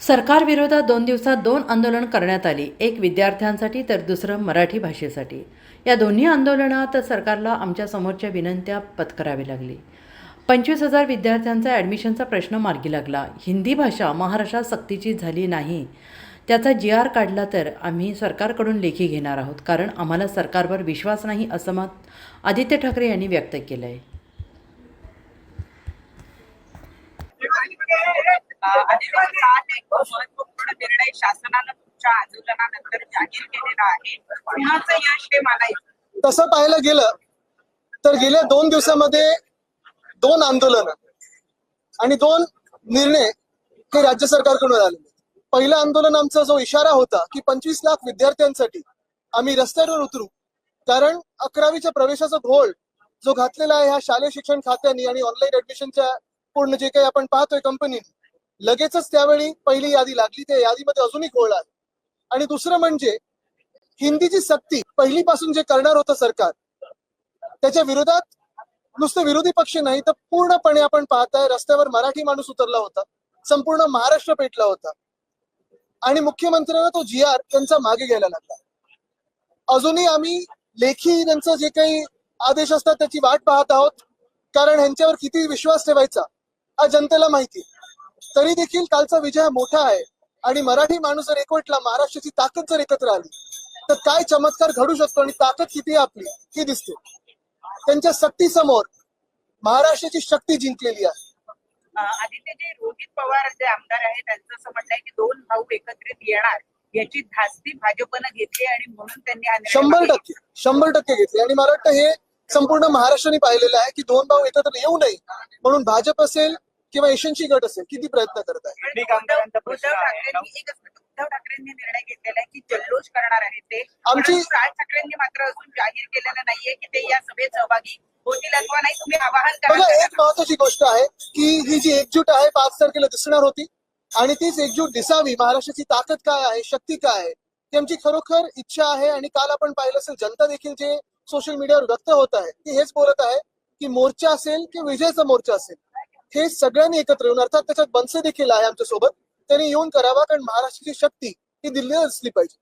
सरकारविरोधात दोन दिवसात दोन आंदोलन करण्यात आली. एक विद्यार्थ्यांसाठी तर दुसरं मराठी भाषेसाठी. या दोन्ही आंदोलनात सरकारला आमच्या समोरच्या विनंत्या पत्करावी लागली. पंचवीस हजार विद्यार्थ्यांचा ॲडमिशनचा प्रश्न मार्गी लागला. हिंदी भाषा महाराष्ट्रात सक्तीची झाली नाही. त्याचा जी आर काढला तर आम्ही सरकारकडून लेखी घेणार आहोत कारण आम्हाला सरकारवर विश्वास नाही असं मत आदित्य ठाकरे यांनी व्यक्त केलं आहे एक महत्त्वपूर्ण निर्णय शासनानं तुमच्या आंदोलनानंतर जाहीर केलेला आहे. कुणाचं यश हे मानायचं तसं पाहायला गेलं तर गेल्या दोन दिवसामध्ये दोन आंदोलन आणि दोन निर्णय हे राज्य सरकारकडून आले. पहिलं आंदोलन आमचा जो इशारा होता की पंचवीस लाख विद्यार्थ्यांसाठी आम्ही रस्त्यावर उतरू. कारण अकरावीच्या प्रवेशाचा घोळ जो घातलेला आहे ह्या शालेय शिक्षण खात्याने आणि ऑनलाईन ऍडमिशनच्या पूर्ण जे काही आपण पाहतोय कंपनीने लगेचच त्यावेळी पहिली यादी लागली. त्या यादीमध्ये अजूनही घोळ आहे. आणि दुसरं म्हणजे हिंदीची सक्ती पहिलीपासून जे करणार होतं सरकार त्याच्या विरोधात नुसतं विरोधी पक्ष नाही तर पूर्णपणे आपण पाहताय रस्त्यावर मराठी माणूस उतरला होता. संपूर्ण महाराष्ट्र पेटला होता. आणि मुख्यमंत्र्यांना तो जी आर त्यांचा मागे घ्यायला लागला. अजूनही आम्ही लेखी त्यांचं जे काही आदेश असतात त्याची वाट पाहत आहोत. कारण ह्यांच्यावर किती विश्वास ठेवायचा हा जनतेला माहिती आहे. तरी देखील कालचा विजय मोठा आहे. आणि मराठी माणूस जर एकवटला महाराष्ट्राची ताकद जर एकत्र आली तर काय चमत्कार घडू शकतो आणि ताकद किती आहे आपली ही दिसते. त्यांच्या सक्तीसमोर महाराष्ट्राची शक्ती जिंकलेली आहे. अं, आदित्य जे रोहित पवार जे आमदार आहेत त्यांचं असं म्हणणं आहे की दोन भाऊ एकत्रित येणार याची धास्ती भाजपनं घेतली आणि म्हणून त्यांनी शंभर टक्के शंभर टक्के घेतली आणि मला वाटतं हे संपूर्ण महाराष्ट्राने पाहिलेलं आहे की दोन भाऊ एकत्र येऊ नये म्हणून भाजप असेल किंवा एशनची गट असेल किती प्रयत्न करत आहे? उद्धव ठाकरेंनी एकच मिनिट. उद्धव ठाकरेंनी निर्णय घेतलेला आहे की जल्लोष करणार आहेत ते. आमची- परंतु राज ठाकरेंनी मात्र अजून जाहीर केलेलं नाहीये की ते या सभेत सहभागी होतील अथवा नाही. तुम्ही आवाहन बघा करा एक महत्वाची गोष्ट आहे की ही जी एकजूट आहे पाच तारखेला दिसणार होती. आणि तीच एकजूट दिसावी. महाराष्ट्राची ताकद काय आहे? शक्ती काय आहे? ती आमची खरोखर इच्छा आहे आणि काल आपण पाहिलं असेल जनता देखील जे सोशल मीडियावर व्यक्त होत आहे ती हेच बोलत आहे की मोर्चा असेल की विजयाचा मोर्चा असेल. हे सगळ्यांनी एकत्र येऊन अर्थात त्याच्यात बनसे देखील आहे आमच्यासोबत त्यांनी येऊन करावा कारण महाराष्ट्राची शक्ती ही दिल्लीला दिसली पाहिजे.